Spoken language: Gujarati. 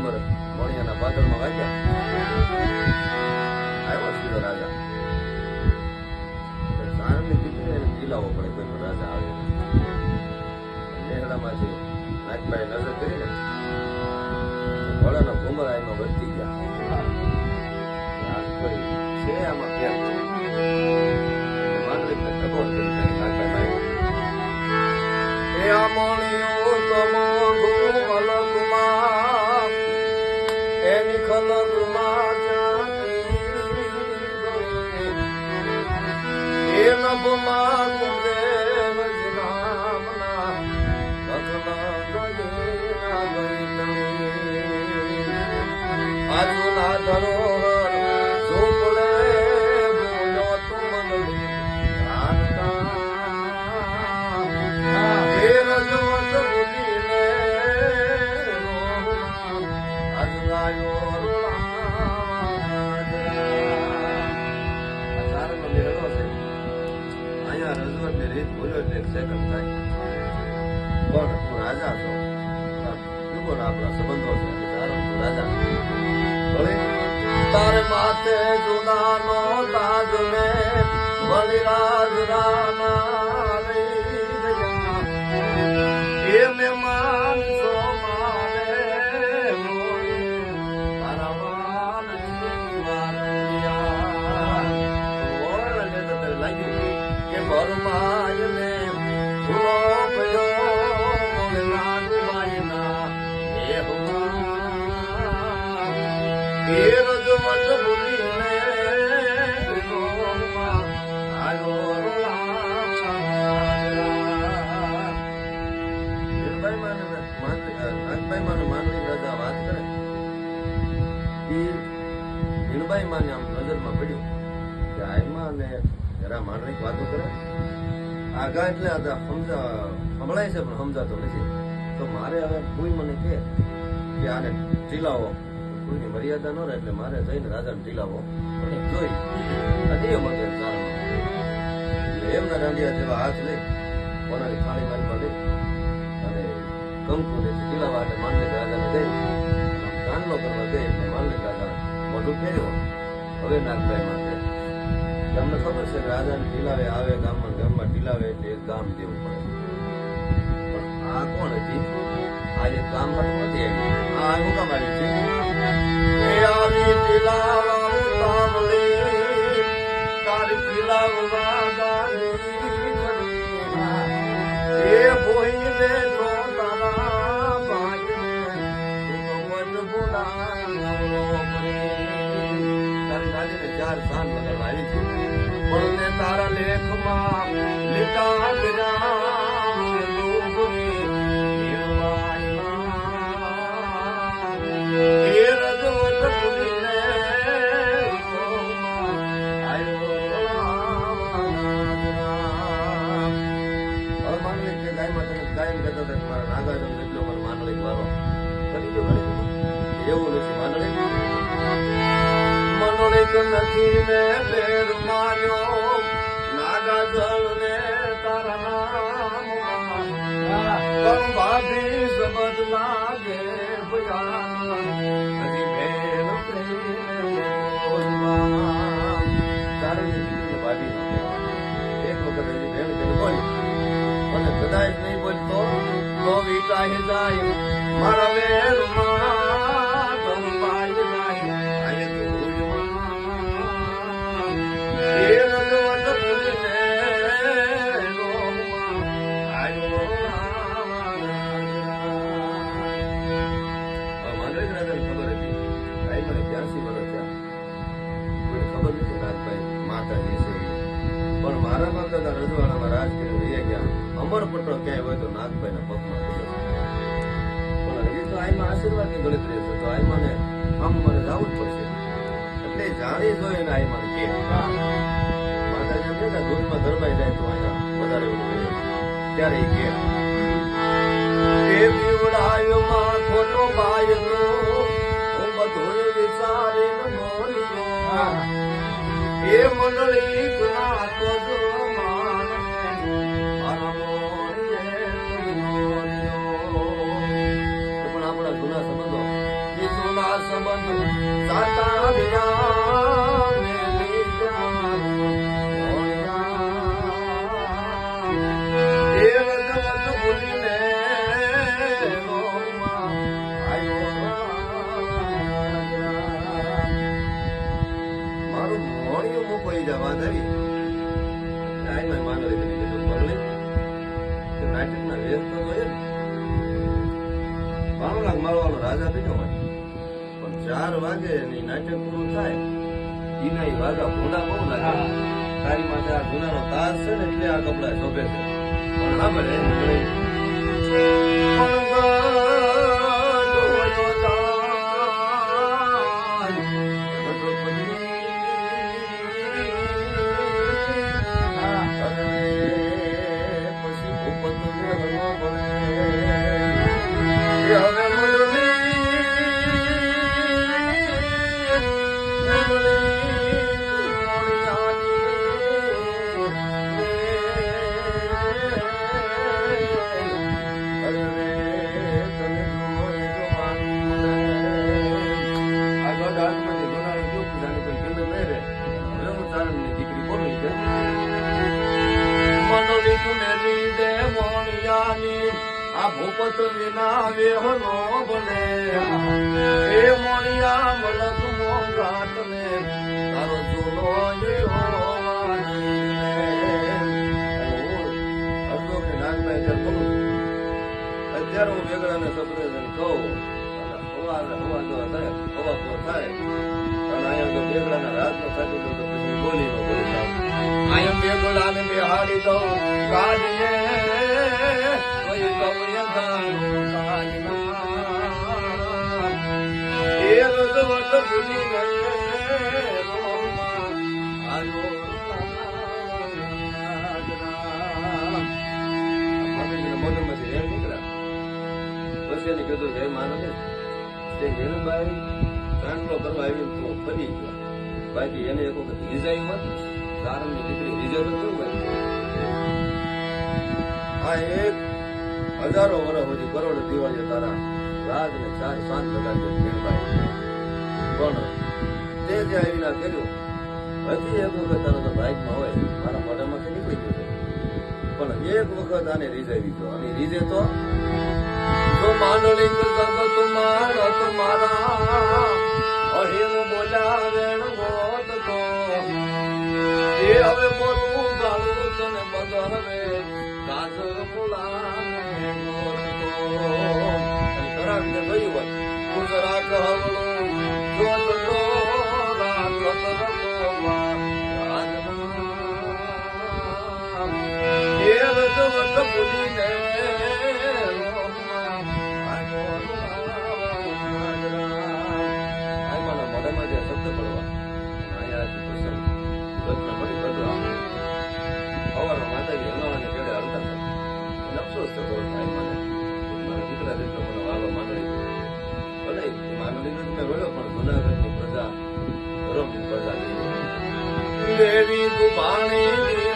ડુંગર મણિયાના પાદરમાં વાગ્યા. આવ્યો સીધો રાજા. સારણની દીકરી એને પણ રાજા આવે. નેહડામાંથી નાગભાઈ નજર કરીને ઘોડાના ઘુમરા એમાં વધતી ગયા. છે આમાં એની ભૂલ્યો એટલે રાજા તારે માથે જુદાનો તાજ રે બલિરાજ રાના માનવી આગા એટલે આ સમજા, સંભળાય છે, પણ સમજાતો નથી. તો મારે હવે કોઈ મને કે આને ચીલાવો. કોઈની મર્યાદા ન રહે એટલે મારે જઈને રાજાને ટીલાવો જોઈ અધીય મગજ એમના દાંડિયા જેવા હાથ લઈ પોતાની થાળી મારી લઈ અને કંકુને ચીલાવા એટલે માનલે રાજાને દઈ કાનલો કરવા ગઈ એટલે માનલે રાજા મોઢું ફેર્યો. હવે નાગભાઈ માટે તમને ખબર છે રાજાને ટીલાવે આવે ગામમાં ગામમાં ટીલાવે એટલે એક ગામ દેવું પડે. આ કોણ હતી? આ એક ગામ નથી. આ હું કામ છે. ટીલાવા તારી ટીલાવવા એવું નથી માનલિક મનોલિક નથી મે પેર માન્યો નાગા જળ ને તારા નામ. કમ ભાભી સમજ રજવાડામાં રાજ કરી રહ્યા ગયા અમર પટો ક્યાંય હોય તો નાગભાઈના પગમાં પણ હજી તો આઈમાં આશીર્વાદની ગણતરી છે તો આઈમાં ને આમ મને જવું જ પડશે. એટલે જાણી જોઈએ ને આઈમાં કે માતાજી ને ધરમાઈ જાય તો અહીંયા વધારે ત્યારે એ કે એ માં ખોટો પાયનો હું વિચારીને બોલ્યો. એ મંડળી મારવાનો બીજો હોય. પણ ચાર વાગે એની નાટક પૂરું થાય એના ઈ વાગા ભૂંડા બહુ લાગે તારી માથે આ જૂનાનો તાર છે ને, એટલે આ કપડા શોભે છે. પણ હા ભલે વિના વેહનો બને એ મોણિયા મલક મોંઘાટ ને તારો ચૂલો અત્યારે હું વેગળાને સબરેજન કહું. અને સવારે હવા જો થાય, હવા થાય. અને અહીંયા જો રાત રાતનો સાચી દઉં તો પછી બોલી નો. દઉં. કાઢીએ કોઈ કમય ધારું રજવટ ભૂલી. પછી કીધું જય માનવ તે હીરુબાઈ દાંડલો કરવા આવીને તો ફરી બાકી એને એક વખત રીઝાઈ હોત તારણની દીકરી એક હજારો વર્ષ સુધી કરોડ દિવાળી તારા રાજ ને ચાર સાત પ્રકાર પણ તે જે આવીને કર્યું, હજી એક વખત તો બાઇકમાં હોય, મારા મોઢામાંથી નીકળી ગયો. પણ એક વખત આને રીઝાવી ગયો અને રીઝે તો, જો માંડલિક જગત મારો તમારા અહિમ બોલ્યા વેણ ગોત તો. એ હવે મોરું ગાળું તને બગર રે ગાજર મુલાને ગોત તો. અને ને ગયું હોય ગુજરાત 这 么